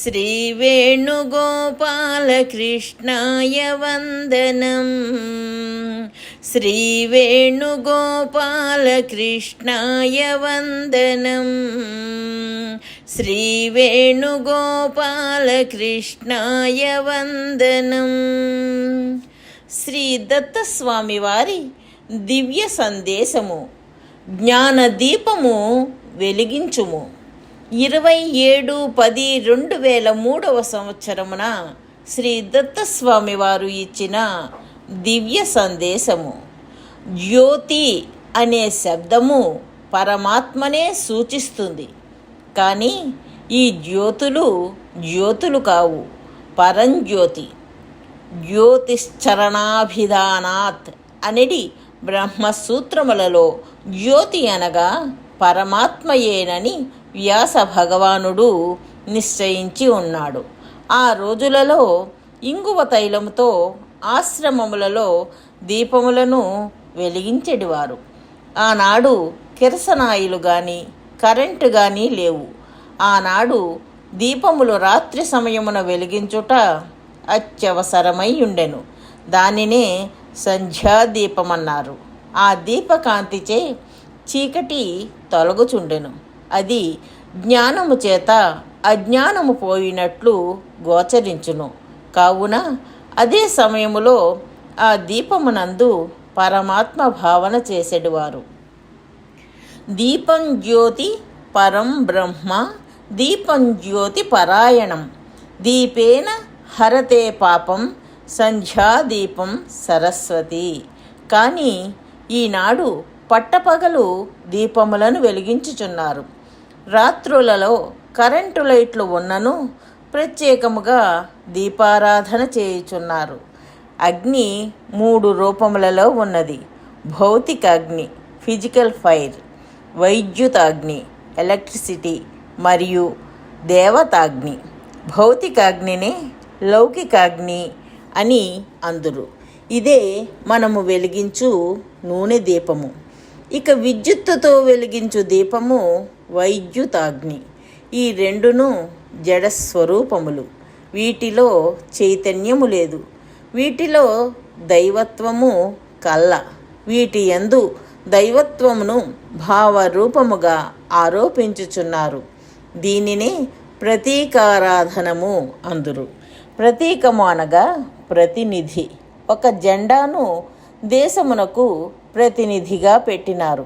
श्रीवेणुगोपालकृष्णाय वन्दनम् श्रीवेणुगोपालकृष्णाय वन्दनम् శ్రీవేణుగోపాలకృష్ణాయ వందనం శ్రీ దత్తస్వామి వారి దివ్య సందేశము జ్ఞానదీపము వెలిగించుము ఇరవై ఏడు పది రెండు వేల మూడవ సంవత్సరమున శ్రీ దత్తస్వామి వారు ఇచ్చిన దివ్య సందేశము. జ్యోతి అనే శబ్దము పరమాత్మనే సూచిస్తుంది. కానీ ఈ జ్యోతులు జ్యోతులు కావు పరంజ్యోతి. జ్యోతిశ్చరణాభిధానాత్ అనేది బ్రహ్మసూత్రములలో జ్యోతి అనగా పరమాత్మయేనని వ్యాస భగవానుడు నిశ్చయించి ఉన్నాడు. ఆ రోజులలో ఇంగువ తైలముతో ఆశ్రమములలో దీపములను వెలిగించెడివారు. ఆనాడు కిరసనాయిలు కానీ కరెంటు కానీ లేవు. ఆనాడు దీపములు రాత్రి సమయమున వెలిగించుట అత్యవసరమై ఉండెను. దానినే సంధ్యాదీపమన్నారు. ఆ దీపకాంతిచే చీకటి తొలగుచుండెను. అది జ్ఞానము చేత అజ్ఞానము పోయినట్లు గోచరించును. కావున అదే సమయములో ఆ దీపమునందు పరమాత్మ భావన చేసేటివారు దీపం జ్యోతి పరం బ్రహ్మ దీపం జ్యోతి పరాయణం దీపేన హరతే పాపం సంధ్యాదీపం సరస్వతి. కానీ ఈనాడు పట్టపగలు దీపములను వెలిగించుచున్నారు. రాత్రులలో కరెంటు లైట్లు ఉన్నను ప్రత్యేకముగా దీపారాధన చేయుచున్నారు. అగ్ని మూడు రూపములలో ఉన్నది. భౌతిక అగ్ని ఫిజికల్ ఫైర్ వైద్యుతాగ్ని ఎలక్ట్రిసిటీ మరియు దేవతాగ్ని. భౌతికాగ్నినే లౌకికాగ్ని అని అందురు. ఇదే మనము వెలిగించు నూనె దీపము. ఇక విద్యుత్తుతో వెలిగించు దీపము వైద్యుతాగ్ని. ఈ రెండును జడ స్వరూపములు వీటిలో చైతన్యము లేదు. వీటిలో దైవత్వము కల్ల. వీటి యందు దైవత్వమును భావరూపముగా ఆరోపించుచున్నారు. దీనినే ప్రతీకారాధనము అందురు. ప్రతీకము అనగా ప్రతినిధి. ఒక జెండాను దేశమునకు ప్రతినిధిగా పెట్టినారు.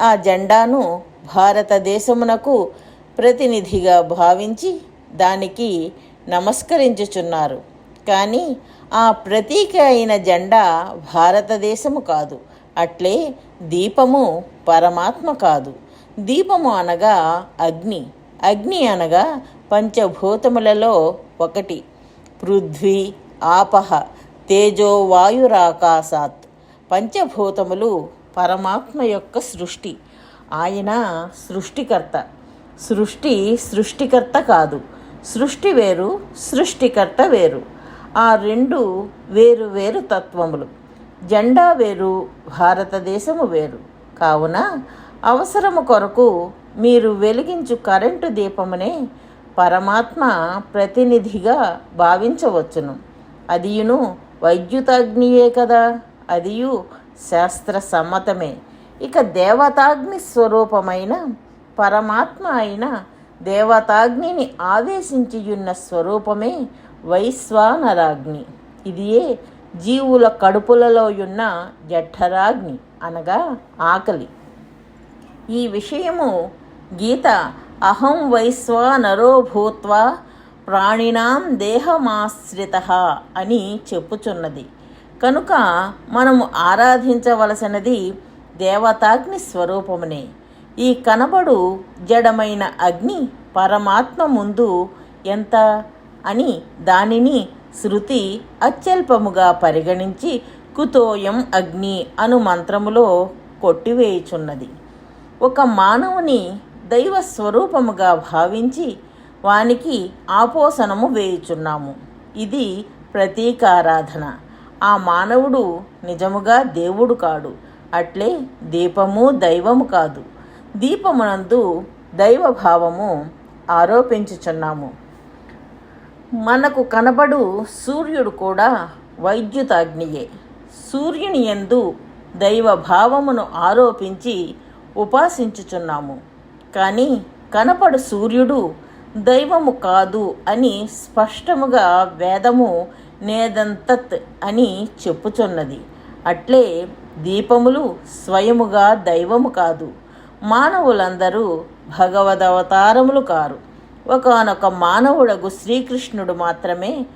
ఆ జెండాను భారతదేశమునకు ప్రతినిధిగా భావించి దానికి నమస్కరించుచున్నారు. కానీ ఆ ప్రతీక అయిన జెండా భారతదేశము కాదు. అట్లే దీపము పరమాత్మ కాదు. దీపము అనగా అగ్ని. అగ్ని అనగా పంచభూతములలో ఒకటి. పృథ్వీ ఆపహ తేజో వాయురాకాశాత్. పంచభూతములు పరమాత్మ యొక్క సృష్టి. ఆయన సృష్టికర్త. సృష్టి సృష్టికర్త కాదు. సృష్టి వేరు సృష్టికర్త వేరు. ఆ రెండు వేరు వేరు తత్వములు. జెండా వేరు భారతదేశము వేరు. కావున అవసరము కొరకు మీరు వెలిగించు కరెంటు దీపమునే పరమాత్మ ప్రతినిధిగా భావించవచ్చును. అదియును వైద్యుతాగ్నియే కదా. అదియు శాస్త్ర సమ్మతమే ఇక దేవతాగ్ని స్వరూపమైన పరమాత్మ అయిన దేవతాగ్నిని ఆవేశించియున్న స్వరూపమే వైశ్వానరాగ్ని. ఇదియే జీవుల కడుపులలో ఉన్న జఠరాగ్ని అనగా ఆకలి. ఈ విషయము గీత అహం వైశ్వానరో భూత్వా ప్రాణినాం దేహమాశ్రిత అని చెప్పుచున్నది. కనుక మనము ఆరాధించవలసినది దేవతాగ్ని స్వరూపమునే ఈ కనబడు జడమైన అగ్ని పరమాత్మ ముందు ఎంత అని దానిని శృతి అత్యల్పముగా పరిగణించి కుతోయం అగ్ని అను మంత్రములో కొట్టివేయుచున్నది. ఒక మానవుని దైవ స్వరూపముగా భావించి వానికి ఆపోసనము వేయుచున్నాము. ఇది ప్రతీకారాధన. ఆ మానవుడు నిజముగా దేవుడు కాడు. అట్లే దీపము దైవము కాదు. దీపమునందు దైవభావము ఆరోపించుచున్నాము. మనకు కనబడు సూర్యుడు కూడా వైద్యుతాగ్నియే. సూర్యుని యందు దైవభావమును ఆరోపించి ఉపాసించుచున్నాము. కానీ కనపడు సూర్యుడు దైవము కాదు అని స్పష్టముగా వేదము నేదంతత్ అని చెప్పుచున్నది. అట్లే దీపములు స్వయముగా దైవము కాదు. మానవులందరూ భగవదవతారములు కారు. ఒకనొక మానవుడగు శ్రీకృష్ణుడు మాత్రమే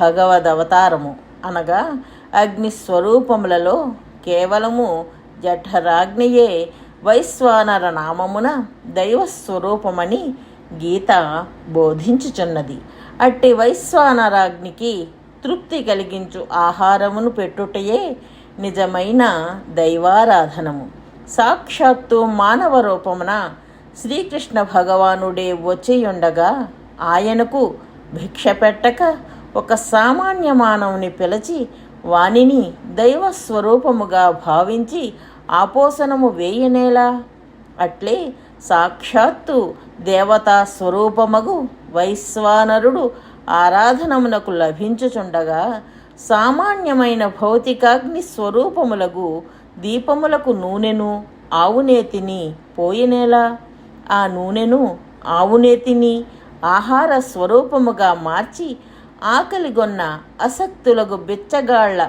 భగవదవతారము అనగా అగ్ని స్వరూపములలో కేవలము జఠరాగ్నియే వైశ్వానర నామమున దైవస్వరూపమని గీత బోధించుచున్నది. అట్టి వైశ్వానరాగ్నికి తృప్తి కలిగించు ఆహారమును పెట్టుటయే నిజమైన దైవారాధనము. సాక్షాత్తు మానవ రూపమున శ్రీకృష్ణ భగవానుడే వచ్చియుండగా ఆయనకు భిక్ష పెట్టక ఒక సామాన్య మానవుని పిలిచి వానిని దైవ స్వరూపముగా భావించి ఆపోసనము వేయనేలా? అట్లే సాక్షాత్తు దేవతా స్వరూపమగు వైశ్వానరుడు ఆరాధనమునకు లభించుచుండగా సామాన్యమైన భౌతికాగ్ని స్వరూపములకు దీపములకు నూనెను ఆవునేతిని పోయినేలా? ఆ నూనెను ఆవునేతిని ఆహార స్వరూపముగా మార్చి ఆకలిగొన్న అసక్తులకు బిచ్చగాళ్ళ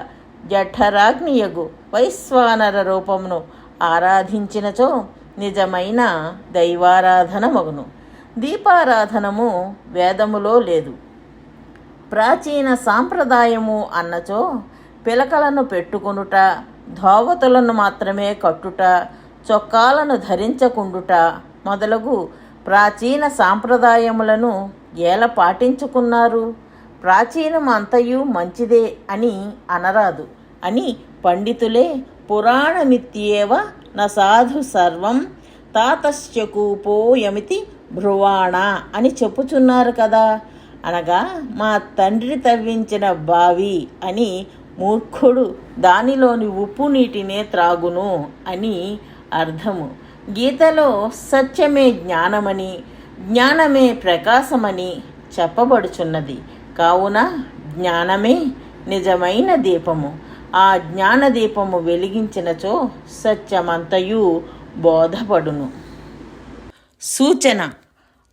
జఠరాగ్నియగు వైశ్వానర రూపమును ఆరాధించినచో నిజమైన దైవారాధన మగును దీపారాధనము వేదములో లేదు. ప్రాచీన సాంప్రదాయము అన్నచో పిలకలను పెట్టుకొనుట ధోవతులను మాత్రమే కట్టుట చొక్కాలను ధరించకుండుట మొదలగు ప్రాచీన సాంప్రదాయములను ఏల పాటించుకున్నారు? ప్రాచీనం అంతయు మంచిదే అని అనరాదు. అని పండితులే పురాణమిత్యేవ న సాధు సర్వం తాతశ్చకూపోయమితి భ్రువాణ అని చెప్పుచున్నారు కదా. అనగా మా తండ్రి తవ్వించిన బావి అని మూర్ఖుడు దానిలోని ఉప్పు నీటినే త్రాగును అని అర్థము. గీతలో సత్యమే జ్ఞానమని జ్ఞానమే ప్రకాశమని చెప్పబడుచున్నది. కావున జ్ఞానమే నిజమైన దీపము. ఆ జ్ఞాన దీపము వెలిగించినచో సత్యమంతయు బోధపడును. సూచన.